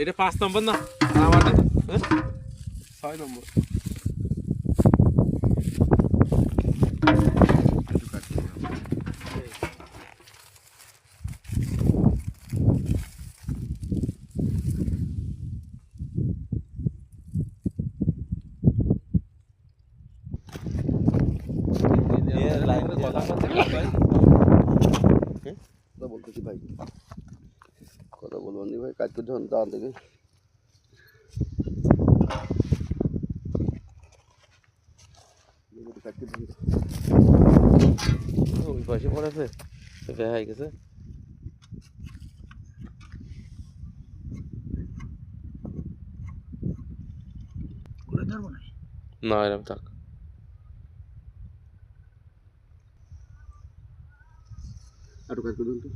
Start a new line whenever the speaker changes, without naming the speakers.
এটা পাঁচ নম্বর না আমার হ্যাঁ? ছয় নম্বর
একটু কাটতে হবে। কথা বলতেছি ভাই কথা বলবেন নি ভাই কাজ করতে হন দাঁড়ান হন।
ওই পাশে পড়েছে বেহা হয়ে গেছে।
করে ধরবো না
না এরকম থাক।
একটু কাজ করতে হন তো।